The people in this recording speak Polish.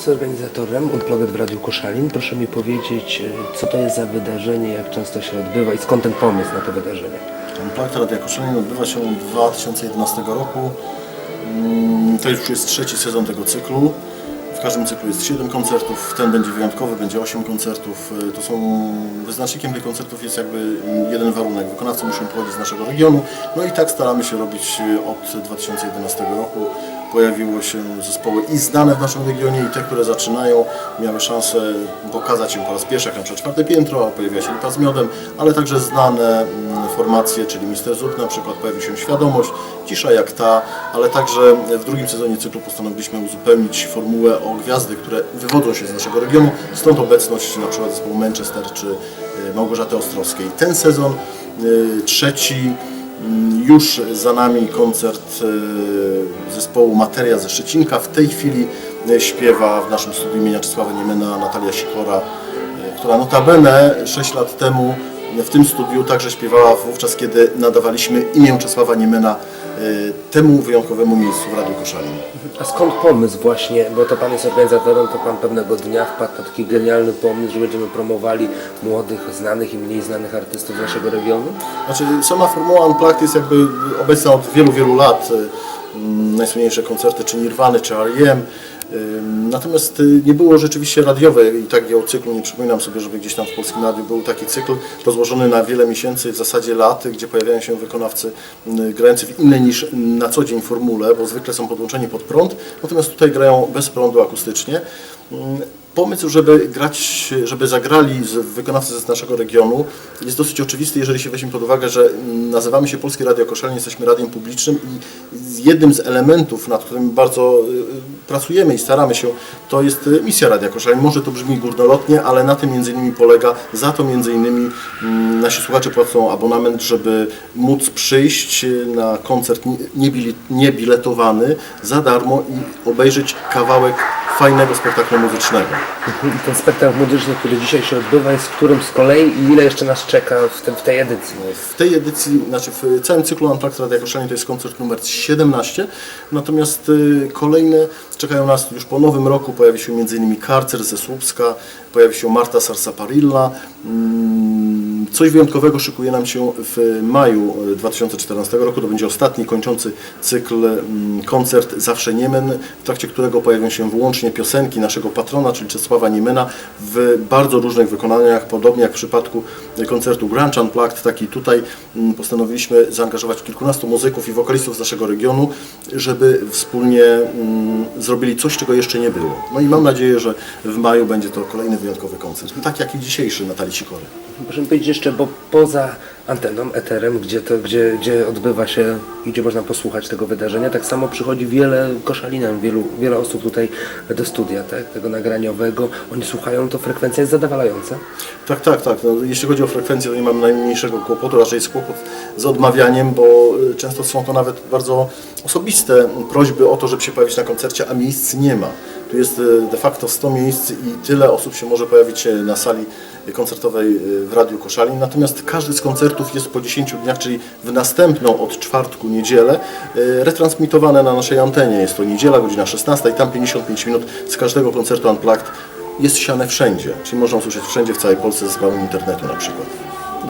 jest organizatorem Unplugged w Radiu Koszalin. Proszę mi powiedzieć, e, co to jest za wydarzenie, jak często się odbywa i skąd ten pomysł na to wydarzenie? Unplugged Radia Koszalin odbywa się od 2011 roku. Mm, To już jest trzeci sezon tego cyklu. W każdym cyklu jest 7 koncertów, ten będzie wyjątkowy, będzie 8 koncertów. Y, To są, wyznacznikiem tych koncertów jest jakby mm, jeden warunek. Wykonawcy muszą pochodzić z naszego regionu. No i tak staramy się robić y, od 2011 roku. Pojawiły się zespoły i znane w naszym regionie i te, które zaczynają, miały szansę pokazać się po raz pierwszy, jak na przykład czwarte piętro, a pojawiła się lipa z miodem, ale także znane mm, formacje, czyli Mister Zup na przykład, pojawi się Świadomość, Cisza jak ta, ale także w drugim sezonie cyklu postanowiliśmy uzupełnić formułę o gwiazdy, które wywodzą się z naszego regionu, stąd obecność na przykład zespołu Manchester czy y, Małgorzaty Ostrowskiej. Ten sezon y, trzeci mm, już za nami koncert y, zespołu Materia ze Szczecinka. W tej chwili śpiewa w naszym studiu imienia Czesława Niemena Natalia Sikora, która notabene 6 lat temu w tym studiu także śpiewała wówczas, kiedy nadawaliśmy imię Czesława Niemena y, temu wyjątkowemu miejscu w Radiu Koszalin. A skąd pomysł właśnie, bo to Pan jest organizatorem, to Pan pewnego dnia wpadł na taki genialny pomysł, że będziemy promowali młodych, znanych i mniej znanych artystów z naszego regionu? Znaczy, sama formuła Unplugged jest jakby obecna od wielu, wielu lat. Ym, Najsłynniejsze koncerty czy Nirwany, czy R.E.M. Natomiast y, nie było rzeczywiście radiowej i takiego cyklu, nie przypominam sobie, żeby gdzieś tam w Polskim Radiu był taki cykl rozłożony na wiele miesięcy, w zasadzie lat, gdzie pojawiają się wykonawcy y, grający w innej niż na co dzień formule, bo zwykle są podłączeni pod prąd, natomiast tutaj grają bez prądu akustycznie. Pomysł, żeby grać, żeby zagrali z wykonawcy z naszego regionu jest dosyć oczywisty, jeżeli się weźmie pod uwagę, że mm, nazywamy się Polskie Radio Koszalin, jesteśmy radiem publicznym i jednym z elementów, nad którym bardzo y, y, pracujemy i staramy się, to jest y, misja Radia Koszalin. Może to brzmi górnolotnie, ale na tym między innymi polega, za to między innymi mm, nasi słuchacze płacą abonament, żeby móc przyjść na koncert niebiletowany za darmo i obejrzeć kawałek fajnego spektaklu muzycznego. Ten spektakl muzyczny, który dzisiaj się odbywa, jest którym z kolei i ile jeszcze nas czeka w, tym, w tej edycji? W tej edycji, znaczy w całym cyklu Unplugged Koszalin to jest koncert numer 17, natomiast y, kolejne czekają nas już po nowym roku, pojawi się m.in. Karcer ze Słupska, pojawi się Marta Sarsaparilla. Coś wyjątkowego szykuje nam się w maju y, 2014 roku, to będzie ostatni kończący cykl mm, koncert Zawsze Niemen, w trakcie którego pojawią się wyłącznie piosenki naszego patrona, czyli Czesława Niemena w bardzo różnych wykonaniach, podobnie jak w przypadku koncertu Grunge Unplugged, tak i tutaj mm, postanowiliśmy zaangażować kilkunastu muzyków i wokalistów z naszego regionu, żeby wspólnie mm, zrobili coś, czego jeszcze nie było. No i mam nadzieję, że w maju będzie to kolejny wyjątkowy koncert, tak jak i dzisiejszy Natalii Sikory. Proszę powiedzieć jeszcze, bo poza anteną, eterem, gdzie, to, gdzie, gdzie odbywa się i gdzie można posłuchać tego wydarzenia, tak samo przychodzi wiele koszalinem, wielu, wiele osób tutaj do studia, tak, tego nagraniowego. Oni słuchają, to frekwencja jest zadowalająca. Tak, tak, tak. No, jeśli chodzi o frekwencję, to nie mam najmniejszego kłopotu, raczej jest kłopot z odmawianiem, bo y, często są to nawet bardzo osobiste prośby o to, żeby się pojawić na koncercie, a miejsc nie ma. Tu jest y, de facto 100 miejsc i tyle osób się może pojawić y, na sali koncertowej w Radiu Koszalin. Natomiast każdy z koncertów jest po 10 dniach, czyli w następną od czwartku niedzielę, y, retransmitowane na naszej antenie. Jest to niedziela, godzina 16 i tam 55 minut z każdego koncertu Unplugged jest siane wszędzie, czyli można usłyszeć wszędzie w całej Polsce ze sprawą internetu na przykład.